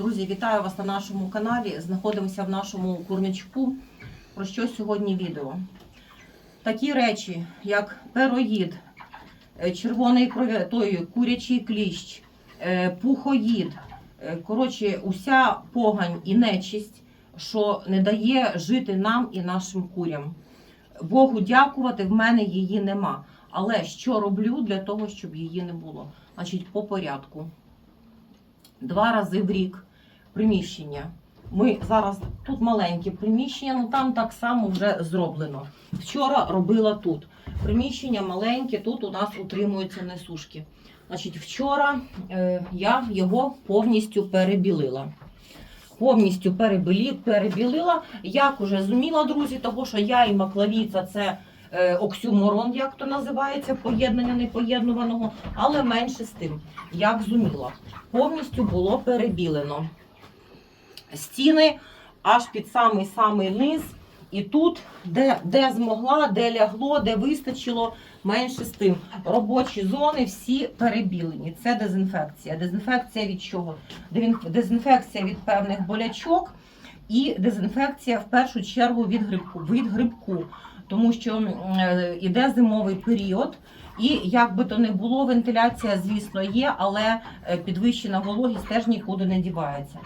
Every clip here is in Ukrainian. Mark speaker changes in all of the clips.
Speaker 1: Друзі, вітаю вас на нашому каналі. Знаходимося в нашому курничку. Про що сьогодні відео? Такі речі, як пероїд, е, червоний той курячий кліщ, е, пухоїд, е, коротше, уся погань і нечисть, що не дає жити нам і нашим курям. Богу дякувати, в мене її нема. Але що роблю для того, щоб її не було? Значить, по порядку. Два рази в рік приміщення. Ми зараз тут маленьке приміщення, ну там так само вже зроблено. Вчора робила тут. Приміщення маленьке, тут у нас утримуються несушки. Значить, вчора е, я його повністю перебілила. Повністю перебілі, перебілила. Як уже зуміла, друзі, того що я і маклавіця це е, оксюморон, як то називається, поєднання непоєднуваного, але менше з тим, як зуміла. Повністю було перебілено. Стіни аж під самий самий низ. І тут, де, де змогла, де лягло, де вистачило, менше з тим. Робочі зони всі перебілені. Це дезінфекція. Дезінфекція від чого? Дезінфекція від певних болячок і дезінфекція в першу чергу від грибку. Від грибку. Тому що м, е, зимовий період, і як би то не було, вентиляція, звісно, є, але е, підвищена вологість теж нікуди не дівається.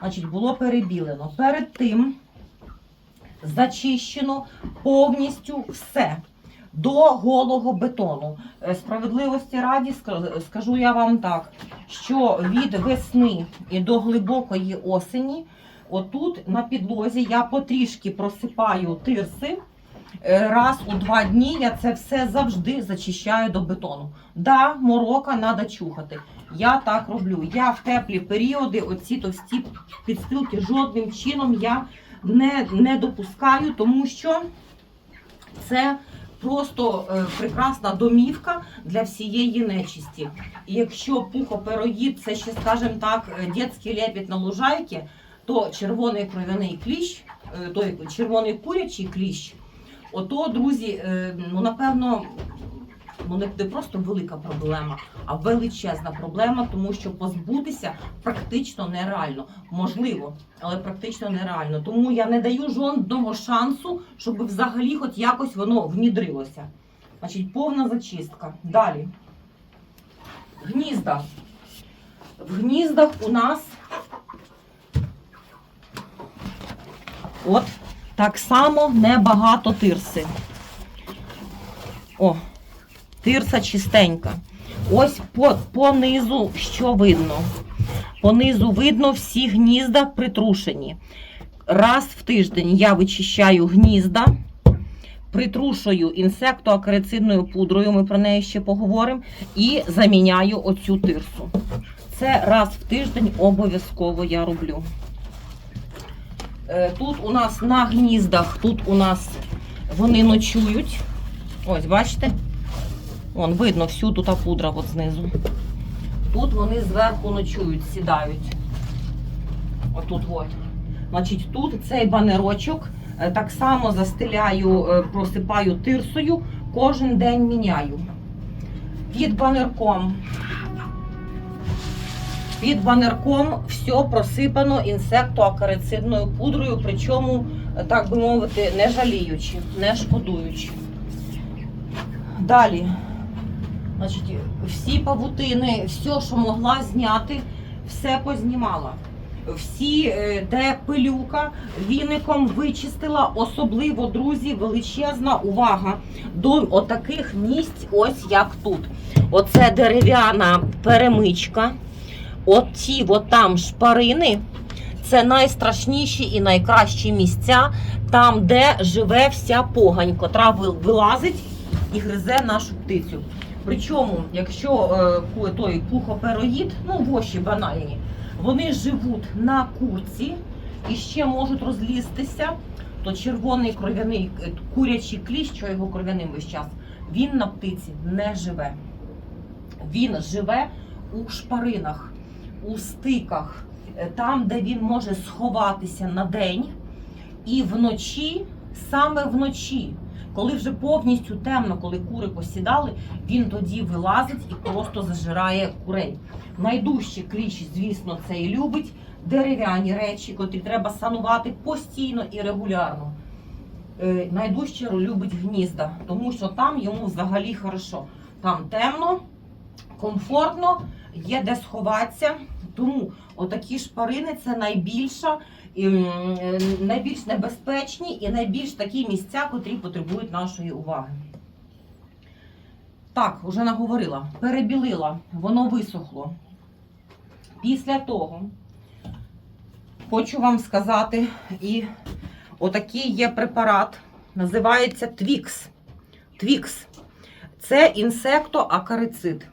Speaker 1: Значить, було перебілено. Перед тим зачищено повністю все до голого бетону. Е, Справедливості раді скажу я вам так, що від весни і до глибокої осені, отут на підлозі я потрішки просипаю тирси. Е, Раз у два дні я це все завжди зачищаю до бетону. Да, морока треба чухати. Я так роблю. Я в теплі періоди оці товсті підстилки жодним чином я не, не допускаю, тому що це просто е, прекрасна домівка для всієї нечисті. І якщо пухопероїд, це ще, скажімо так, е, дітський лепіт на лужайці, то червоний кров'яний кліщ, е, той червоний курячий кліщ, ото, друзі, е, ну напевно. Ну, не просто велика проблема, а величезна проблема, тому що позбутися практично нереально. Можливо, але практично нереально. Тому я не даю жодного шансу, щоб взагалі хоч якось воно внідрилося. Значить, повна зачистка. Далі. Гнізда. В гніздах у нас от так само небагато тирси. О, тирса чистенька. Ось по, по низу що видно. По низу видно всі гнізда притрушені. Раз в тиждень я вичищаю гнізда, притрушую інсектоакарицидною пудрою, ми про неї ще поговоримо, і заміняю оцю тирсу. Це раз в тиждень обов'язково я роблю. Е, Тут у нас на гніздах, тут у нас вони ночують. Ось, бачите? Вон, видно всю тут пудра от знизу. Тут вони зверху ночують, сідають. Отут от. Значить, тут цей банерочок е, так само застеляю, е, просипаю тирсою, кожен день міняю. Під банерком. Під банерком все просипано інсектоакарицидною пудрою, причому, е, так би мовити, не жаліючи, не шкодуючи. Далі. Значить, всі павутини, все, що могла зняти, все познімала. Всі, е, де пилюка, віником вичистила, особливо, друзі, величезна увага до отаких місць, ось як тут. Оце дерев'яна перемичка. От там шпарини. Це найстрашніші і найкращі місця, там, де живе вся погань, котра вилазить і гризе нашу птицю. Причому, якщо е, той пухопероїд, ну воші банальні, вони живуть на курці і ще можуть розлізтися, то червоний кров'яний е, курячий кліщ, що його кров'яним весь час, він на птиці не живе. Він живе у шпаринах, у стиках, е, там, де він може сховатися на день, і вночі, саме вночі, коли вже повністю темно, коли кури посідали, він тоді вилазить і просто зажирає курей. Найдужче кліщ, звісно, це і любить. дерев'яні речі, котрі треба санувати постійно і регулярно. Е, Найдужче любить гнізда, тому що там йому взагалі хорошо. Там темно, комфортно, є де сховатися. Тому отакі шпарини це найбільша, найбільш небезпечні і найбільш такі місця, котрі потребують нашої уваги. Так, вже наговорила. Перебілила, воно висохло. Після того хочу вам сказати, і отакий є препарат, називається Твікс. Твікс. Це інсектоакарицид.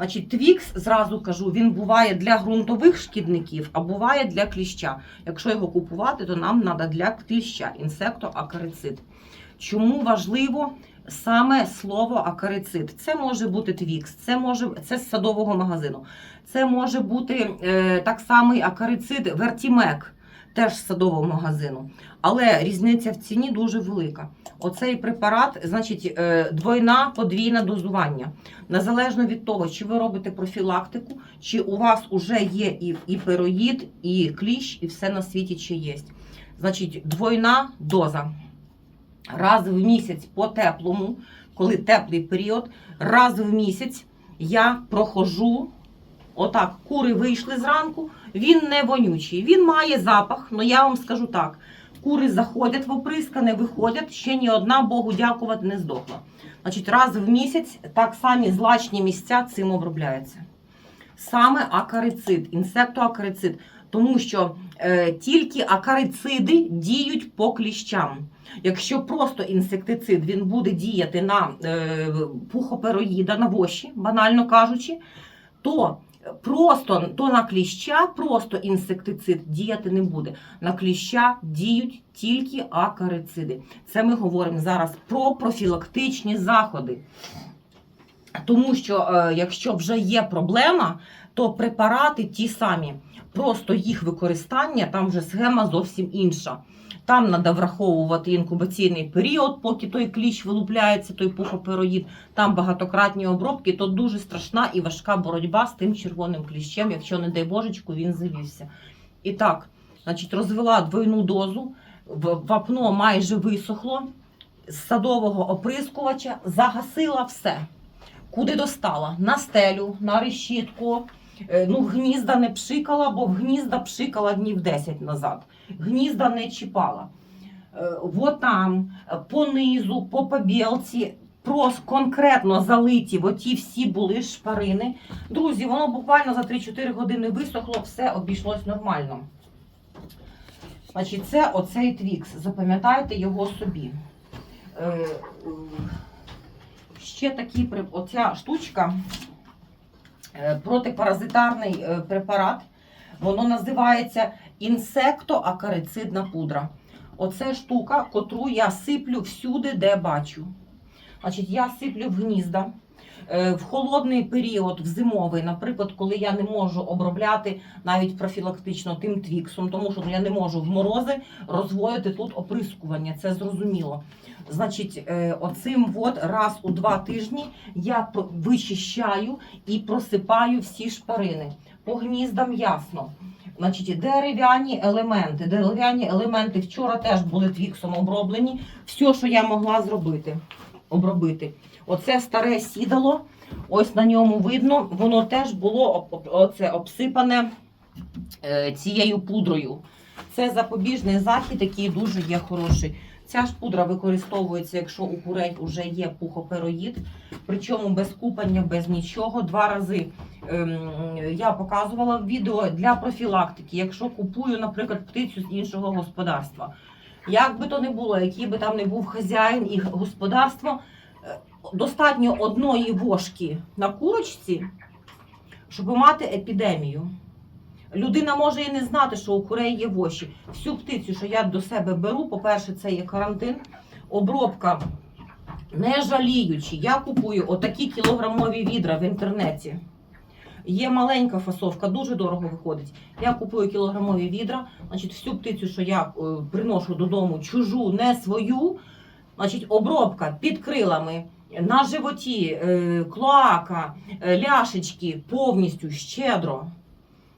Speaker 1: Значить, Твікс, зразу кажу, він буває для ґрунтових шкідників, а буває для кліща. Якщо його купувати, то нам треба для кліща інсектоакарицид. Чому важливо саме слово акарицид? Це може бути Твікс, це може це з садового магазину. Це може бути е, так само акарицид Вертімек, теж з садового магазину. Але різниця в ціні дуже велика. Оцей препарат, значить, е, двойна подвійне дозування. Незалежно від того, чи ви робите профілактику, чи у вас вже є і, і пероїд, і кліщ, і все на світі чи є. Значить, двойна доза. Раз в місяць по теплому, коли теплий період, раз в місяць я проходжу. Отак, кури вийшли зранку, він не вонючий. Він має запах, але я вам скажу так: кури заходять в оприскане, виходять, ще ні одна Богу дякувати не здохла. Значить, раз в місяць так самі злачні місця цим обробляються. Саме акарицид, інсектоакарицид, тому що е, тільки акарициди діють по кліщам. Якщо просто інсектицид він буде діяти на е, пухопероїда, на воші, банально кажучи, то просто то на кліща просто інсектицид діяти не буде. На кліща діють тільки акарициди. Це ми говоримо зараз про профілактичні заходи. Тому що е, якщо вже є проблема, то препарати ті самі. Просто їх використання, там вже схема зовсім інша. Там треба враховувати інкубаційний період, поки той кліщ вилупляється, той пухопероїд. Там багатократні обробки, то дуже страшна і важка боротьба з тим червоним кліщем, якщо, не дай божечку, він завівся. І так, значить, розвела двойну дозу, вапно майже висохло, з садового оприскувача загасила все. Куди достала? На стелю, на решітку. Е, Ну, гнізда не пшикала, бо гнізда пшикала днів 10 назад. Гнізда не чіпала. Е, Вот там, по низу, по побілці, просто конкретно залиті, оті всі були шпарини. Друзі, воно буквально за 3-4 години висохло, все обійшлось нормально. Значить, це оцей твікс. Запам'ятайте його собі. Е, Ще при- оця штучка, протипаразитарний е, препарат. Воно називається інсектоакарицидна пудра. Оце штука, котру я сиплю всюди, де бачу. Значить, я сиплю в гнізда. Е, В холодний період, в зимовий, наприклад, коли я не можу обробляти навіть профілактично тим твіксом, тому що ну, я не можу в морози розводити тут оприскування, це зрозуміло. Значить, е, оцим от раз у два тижні я вичищаю і просипаю всі шпарини. По гніздам ясно. Значить, дерев'яні елементи. Дерев'яні елементи вчора теж були твіксом оброблені. Все, що я могла зробити, обробити. Оце старе сідало, ось на ньому видно, воно теж було оце, обсипане е, цією пудрою. Це запобіжний захід, який дуже є хороший. Ця ж пудра використовується, якщо у курей вже є пухопероїд, причому без купання, без нічого. Два рази ем, я показувала в відео для профілактики, якщо купую, наприклад, птицю з іншого господарства. Як би то не було, який би там не був хазяїн і господарство, достатньо одної вошки на курочці, щоб мати епідемію. Людина може і не знати, що у курей є воші. Всю птицю, що я до себе беру, по-перше, це є карантин, обробка не жаліючи. Я купую отакі кілограмові відра в інтернеті. Є маленька фасовка, дуже дорого виходить. Я купую кілограмові відра, значить, всю птицю, що я е, приношу додому, чужу, не свою, значить, обробка під крилами, на животі, е, клоака, е, ляшечки повністю щедро.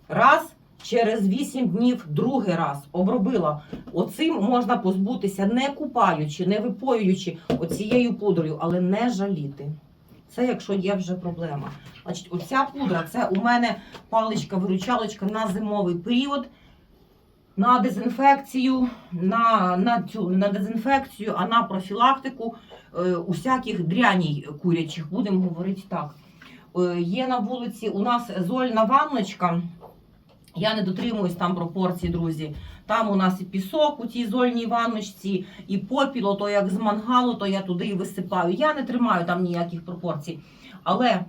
Speaker 1: Раз Через 8 днів другий раз обробила. Оцим можна позбутися, не купаючи, не випоюючи оцією пудрою, але не жаліти. Це якщо є вже проблема. Значить, оця пудра це у мене паличка-виручалочка на зимовий період. На дезінфекцію, на, на цю на дезінфекцію, а на профілактику е, усяких дряній курячих, будемо говорити так. Е, є на вулиці у нас зольна ванночка. Я не дотримуюсь там пропорцій, друзі. Там у нас і пісок у тій зольній ванночці, і попіло, то як з мангалу, то я туди і висипаю. Я не тримаю там ніяких пропорцій. Але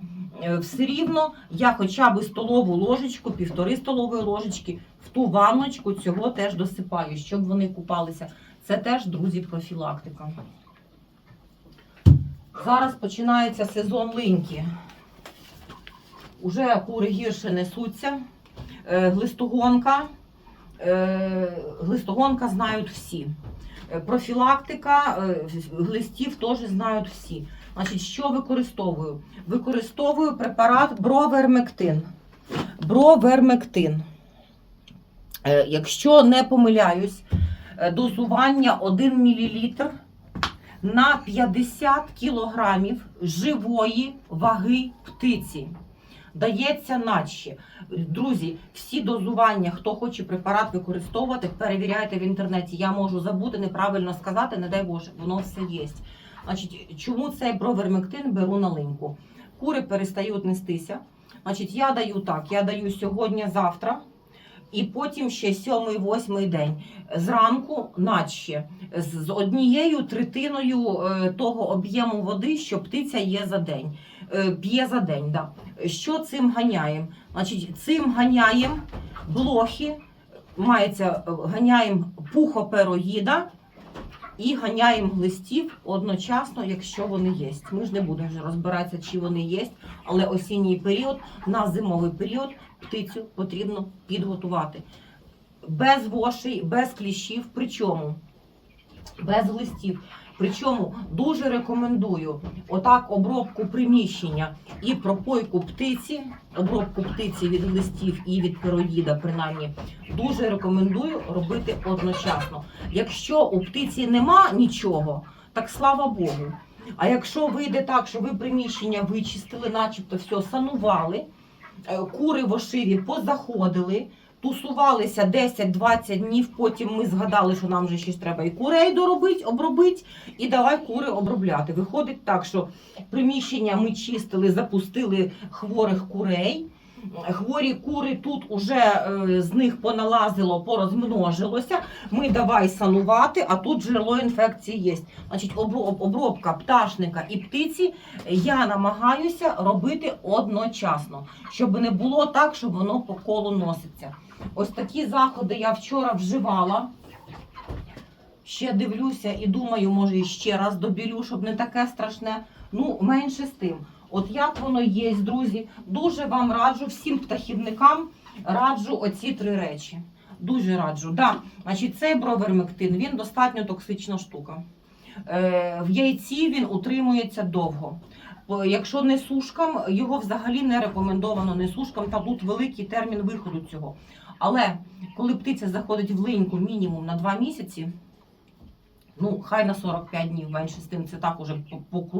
Speaker 1: все рівно я хоча б столову ложечку, півтори столової ложечки в ту ванночку цього теж досипаю, щоб вони купалися. Це теж, друзі, профілактика. Зараз починається сезон линьки. Уже кури гірше несуться. Е, Глистогонка. Е, Глистогонка знають всі. Е, Профілактика е, глистів теж знають всі. Значить, що використовую? Використовую препарат бровермектин. Бровермектин. Е, Якщо не помиляюсь, е, дозування 1 мл на 50 кілограмів живої ваги птиці. Дається наче. Друзі, всі дозування, хто хоче препарат використовувати, перевіряйте в інтернеті. Я можу забути, неправильно сказати, не дай Боже, воно все є. Значить, чому цей бровермектин беру на линьку? Кури перестають нестися. Значить, я даю так: я даю сьогодні-завтра. І потім ще сьомий, восьмий день. Зранку, наче, з з однією третиною е, того об'єму води, що птиця є за день. Е, П'є за день. Да. Що цим ганяємо? Значить, цим ганяємо блохи, мається, е, ганяємо пухопероїда і ганяємо глистів одночасно, якщо вони є. Ми ж не будемо вже розбиратися, чи вони є, але осінній період на зимовий період птицю потрібно підготувати. Без вошей, без кліщів, причому без листів. Причому дуже рекомендую отак обробку приміщення і пропойку птиці, обробку птиці від листів і від пироїда, принаймні, дуже рекомендую робити одночасно. Якщо у птиці нема нічого, так слава Богу. А якщо вийде так, що ви приміщення вичистили, начебто все санували, е, кури в ошиві позаходили, тусувалися 10-20 днів, потім ми згадали, що нам вже щось треба і курей доробити, обробити, і давай кури обробляти. Виходить так, що приміщення ми чистили, запустили хворих курей. Хворі кури тут уже е, з них поналазило, порозмножилося. Ми давай санувати, а тут джерело інфекції є. Значить, обробка пташника і птиці я намагаюся робити одночасно, щоб не було так, щоб воно по колу носиться. Ось такі заходи я вчора вживала. Ще дивлюся і думаю, може і ще раз добілю, щоб не таке страшне. Ну, менше з тим. От як воно є, друзі, дуже вам раджу всім птахівникам раджу оці три речі. Дуже раджу. Да, значить, цей бровермектин він достатньо токсична штука. Е, в яйці він утримується довго. Якщо не сушкам, його взагалі не рекомендовано не сушкам, та тут великий термін виходу цього. Але коли птиця заходить в линьку мінімум на 2 місяці, ну хай на 45 днів менше з тим, це так уже по, по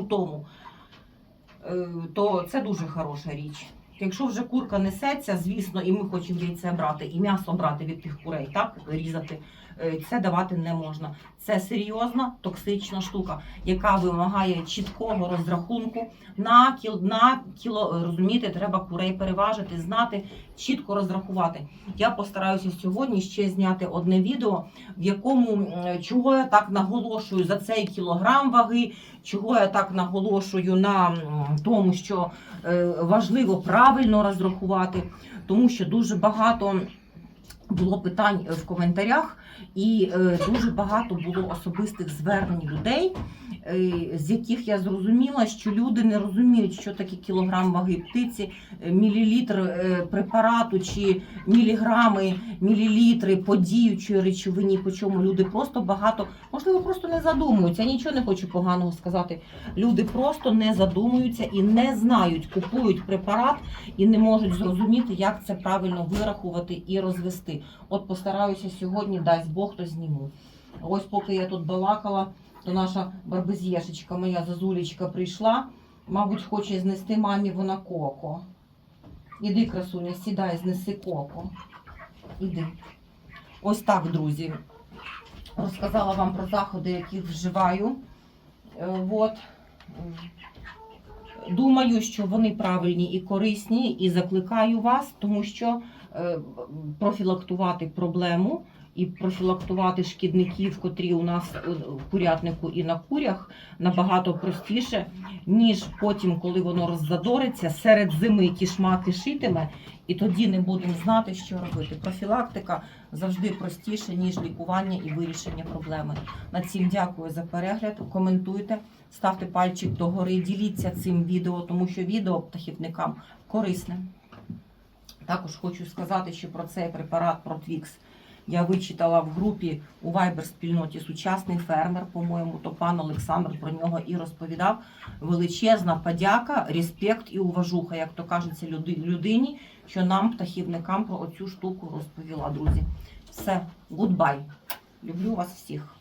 Speaker 1: то це дуже хороша річ. Якщо вже курка несеться, звісно, і ми хочемо яйце брати, і м'ясо брати від тих курей, так різати, е, це давати не можна. Це серйозна токсична штука, яка вимагає чіткого розрахунку на кіл на кіло. Розумієте, треба курей переважити, знати, чітко розрахувати. Я постараюся сьогодні ще зняти одне відео, в якому чого я так наголошую за цей кілограм ваги, чого я так наголошую на тому, що е, важливо правильно розрахувати, тому що дуже багато було питань в коментарях, і е, дуже багато було особистих звернень людей, е, з яких я зрозуміла, що люди не розуміють, що таке кілограм ваги птиці, е, мілілітр препарату чи міліграми, мілілітри по діючої речовині, по чому люди просто багато, можливо, просто не задумуються. Я нічого не хочу поганого сказати. Люди просто не задумуються і не знають, купують препарат і не можуть зрозуміти, як це правильно вирахувати і розвести. От постараюся сьогодні, дасть Бог, то зніму. Ось поки я тут балакала, то наша барбезєшечка, моя зазулечка прийшла. Мабуть, хоче знести мамі вона коко. Іди, красуня, сідай, знеси коко. Іди. Ось так, друзі. Розказала вам про заходи, які вживаю. Е, От. Думаю, що вони правильні і корисні, і закликаю вас, тому що е, профілактувати проблему і профілактувати шкідників, котрі у нас е, в курятнику і на курях, набагато простіше, ніж потім, коли воно роззадориться, серед зими кішма кишитиме, і тоді не будемо знати, що робити. Профілактика завжди простіше, ніж лікування і вирішення проблеми. На цім дякую за перегляд. Коментуйте, ставте пальчик догори, діліться цим відео, тому що відео птахівникам корисне. Також хочу сказати, що про цей препарат Протвікс я вичитала в групі у Viber спільноті сучасний фермер, по-моєму, то пан Олександр про нього і розповідав. Величезна подяка, респект і уважуха, як то кажеться, людині, що нам, птахівникам, про оцю штуку розповіла, друзі. Все, гудбай. Люблю вас всіх.